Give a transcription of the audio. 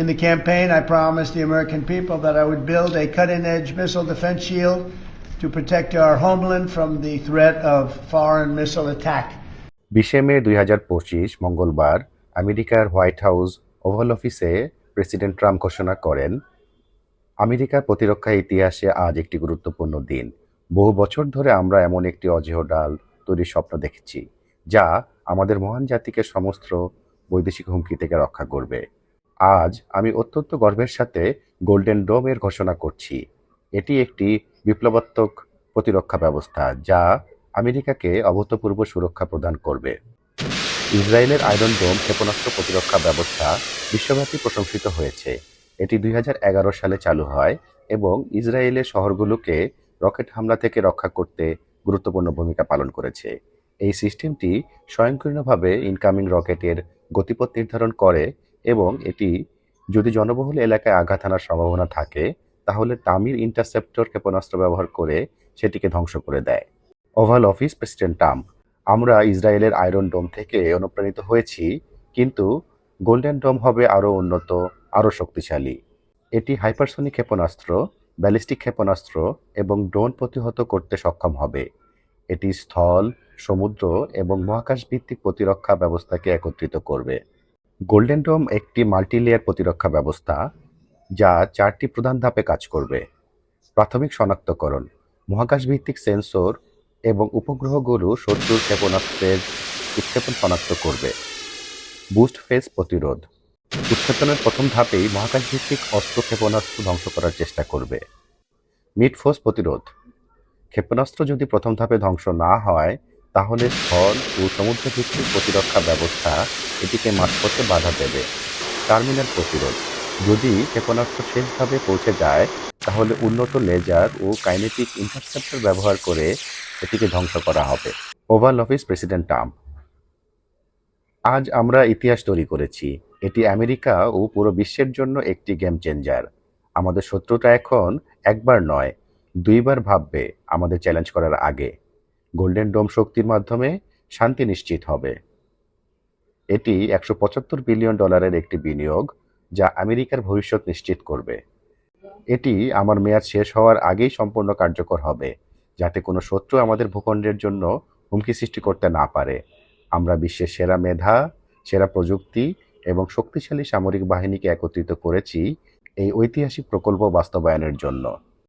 In the campaign, I promised the American people that I would build a cutting edge missile defense shield to protect our homeland from the threat of foreign missile attack. বিশে মে দুই হাজার পঁচিশ মঙ্গলবার আমেরিকার White House Oval অফিসে President Trump ঘোষণা করেন আমেরিকার প্রতিরক্ষা ইতিহাসে আজ একটি গুরুত্বপূর্ণ দিন বহু বছর ধরে আমরা এমন একটি অজেহ ডাল তৈরির স্বপ্ন দেখেছি যা আমাদের মহান জাতিকে সমস্ত বৈদেশিক হুমকি থেকে রক্ষা করবে আজ আমি অত্যন্ত গর্বের সাথে গোল্ডেন ডোমের ঘোষণা করছি। এটি একটি বিপ্লবাত্মক প্রতিরক্ষা ব্যবস্থা যা আমেরিকাকে অভূতপূর্ব সুরক্ষা প্রদান করবে। ইসরায়েলের আয়রন ডোম ক্ষেপণাস্ত্র প্রতিরক্ষা ব্যবস্থা বিশ্বব্যাপী প্রশংসিত হয়েছে। এটি দুই হাজার এগারো সালে চালু হয় এবং ইসরায়েলের শহরগুলোকে রকেট হামলা থেকে রক্ষা করতে গুরুত্বপূর্ণ ভূমিকা পালন করেছে। এই সিস্টেমটি স্বয়ংক্রিয়ভাবে ইনকামিং রকেটের গতিপথ নির্ধারণ করে এবং এটি যদি জনবহুল এলাকায় আঘাত আনার সম্ভাবনা থাকে, তাহলে তামির ইন্টারসেপ্টর ক্ষেপণাস্ত্র ব্যবহার করে সেটিকে ধ্বংস করে দেয়। ওভাল অফিস প্রেসিডেন্ট ট্রাম্প, আমরা ইসরায়েলের আয়রন ডোম থেকে অনুপ্রাণিত হয়েছি, কিন্তু গোল্ডেন ডোম হবে আরও উন্নত আরও শক্তিশালী। এটি হাইপারসনিক ক্ষেপণাস্ত্র, ব্যালিস্টিক ক্ষেপণাস্ত্র এবং ড্রোন প্রতিহত করতে সক্ষম হবে। এটি স্থল, সমুদ্র এবং মহাকাশ ভিত্তিক প্রতিরক্ষা ব্যবস্থাকে একত্রিত করবে। গোল্ডেন ডোম একটি মাল্টিলেয়ার প্রতিরক্ষা ব্যবস্থা যা চারটি প্রধান ধাপে কাজ করবে। প্রাথমিক শনাক্তকরণ মহাকাশ ভিত্তিক সেন্সর এবং উপগ্রহগুলো শত্রুর ক্ষেপণাস্ত্রের উৎক্ষেপণ শনাক্ত করবে। বুস্ট ফেস প্রতিরোধ, উৎক্ষেপণের প্রথম ধাপেই মহাকাশ ভিত্তিক অস্ত্র ক্ষেপণাস্ত্র ধ্বংস করার চেষ্টা করবে। মিড ফোর্স প্রতিরোধ, ক্ষেপণাস্ত্র যদি প্রথম ধাপে ধ্বংস না হয় তাহলে স্থল ও সমুদ্র ভিত্তিক প্রতিরক্ষা ব্যবস্থা এটিকে মাঝপথে বাধা দেবে। টার্মিনাল প্রতিরোধ। যদি ক্ষেপণাস্ত্র শেষ ধাপে পৌঁছে যায়, তাহলে উন্নত লেজার ও কাইনেটিক ইন্টারসেপ্টর ব্যবহার করে এটিকে ধ্বংস করা হবে। Oval Office President Trump. আজ আমরা ইতিহাস তৈরি করেছি। এটি আমেরিকা ও পুরো বিশ্বের জন্য একটি গেম চেঞ্জার আমাদের শত্রুটা এখন একবার নয়, দুইবার ভাববে আমাদের চ্যালেঞ্জ করার আগে। গোল্ডেন ডোম শক্তির মাধ্যমে শান্তি নিশ্চিত হবে। এটি একশো পঁচাত্তর বিলিয়ন ডলারের একটি বিনিয়োগ যা আমেরিকার ভবিষ্যৎ নিশ্চিত করবে। এটি আমার মেয়াদ শেষ হওয়ার আগেই সম্পূর্ণ কার্যকর হবে, যাতে কোনো শত্রু আমাদের ভূখণ্ডের জন্য হুমকি সৃষ্টি করতে না পারে। আমরা বিশ্বের সেরা মেধা, সেরা প্রযুক্তি এবং শক্তিশালী সামরিক বাহিনীকে একত্রিত করেছি এই ঐতিহাসিক প্রকল্প বাস্তবায়নের জন্য।